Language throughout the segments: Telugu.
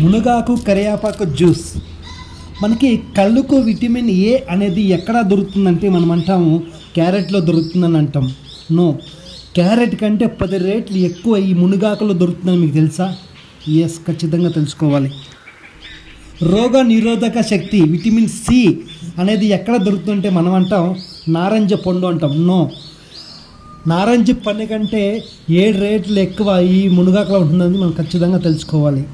మునగాకు కరియాపాకు జ్యూస్. మనకి కళ్ళుకు విటమిన్ ఏ అనేది ఎక్కడ దొరుకుతుందంటే మనం అంటాము క్యారెట్లో దొరుకుతుందని అంటాం. నో. క్యారెట్ కంటే పది రేట్లు ఎక్కువ ఈ మునగాకులో దొరుకుతుందని మీకు తెలుసా? ఎస్ ఖచ్చితంగా తెలుసుకోవాలి. రోగ నిరోధక శక్తి విటమిన్ సి అనేది ఎక్కడ దొరుకుతుందంటే మనం అంటాం నారింజ పండు అంటాం. నో. నారింజ పండు కంటే ఏడు రేట్లు ఎక్కువ ఈ మునగాకులో ఉంటుందని మనం ఖచ్చితంగా తెలుసుకోవాలి.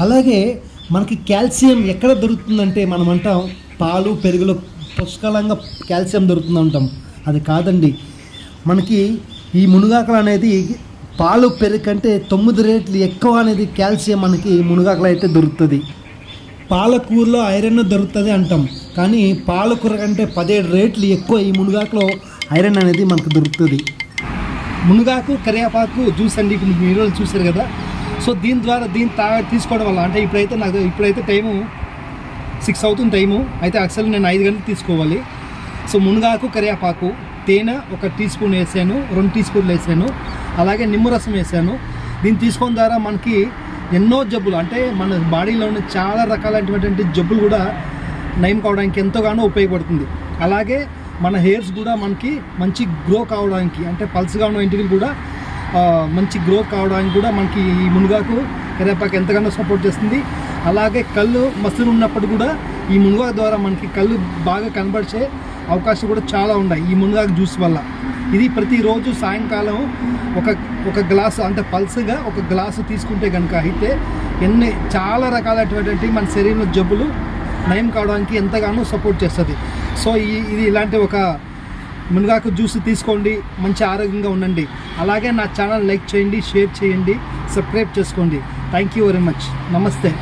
అలాగే మనకి కాల్షియం ఎక్కడ దొరుకుతుందంటే మనం అంటాం పాలు పెరుగులో పుష్కలంగా కాల్షియం దొరుకుతుంది అంటాం. అది కాదండి. మనకి ఈ మునగాకులు అనేది పాలు పెరుగు కంటే తొమ్మిది రేట్లు ఎక్కువ అనేది కాల్షియం మనకి మునగాకులు అయితే దొరుకుతుంది. పాలకూరలో ఐరన్ దొరుకుతుంది అంటాం. కానీ పాలకూర కంటే పదిహేడు రేట్లు ఎక్కువ ఈ మునగాకులో ఐరన్ అనేది మనకు దొరుకుతుంది. మునగాకు కరివేపాకు జ్యూస్ అండి. మీరు చూసారు చూశారు కదా సో దీని ద్వారా దీన్ని తా తీసుకోవడం వల్ల అంటే ఇప్పుడైతే నాకు ఇప్పుడైతే టైము సిక్స్ అవుతుంది టైము అయితే యాక్చువల్లీ నేను ఐదు గంటలు తీసుకోవాలి. సో మునగాకు కరివేపాకు తేనె ఒక టీ స్పూన్ వేసాను రెండు టీ స్పూన్లు వేసాను అలాగే నిమ్మరసం వేసాను. దీన్ని తీసుకోవడం ద్వారా మనకి ఎన్నో జబ్బులు అంటే మన బాడీలో ఉన్న చాలా రకాలైనటువంటి జబ్బులు కూడా నయం కావడానికి ఎంతగానో ఉపయోగపడుతుంది. అలాగే మన హెయిర్స్ కూడా మనకి మంచి గ్రో కావడానికి అంటే పల్స్గా ఉన్న ఇంటికి కూడా మంచి గ్రో కావడానికి కూడా మనకి ఈ మునగాకు కరేపాకు ఎంతగానో సపోర్ట్ చేస్తుంది. అలాగే కళ్ళు మసలు ఉన్నప్పుడు కూడా ఈ మునగాకు ద్వారా మనకి కళ్ళు బాగా కనబడిచే అవకాశం కూడా చాలా ఉన్నాయి ఈ మునగాకు జ్యూస్ వల్ల. ఇది ప్రతిరోజు సాయంకాలం ఒక ఒక గ్లాసు అంటే పల్స్గా ఒక గ్లాసు తీసుకుంటే కనుక అయితే ఎన్ని చాలా రకాలైనటువంటి మన శరీరంలో జబ్బులు నయం కావడానికి ఎంతగానో సపోర్ట్ చేస్తుంది. సో ఈ ఇది ఇలాంటి ఒక మునగాకు జ్యూస్ తీసుకోండి మంచి ఆరోగ్యంగా ఉండండి. అలాగే నా ఛానల్ లైక్ చేయండి షేర్ చేయండి సబ్స్క్రైబ్ చేసుకోండి. థ్యాంక్ యూ వెరీ మచ్ నమస్తే.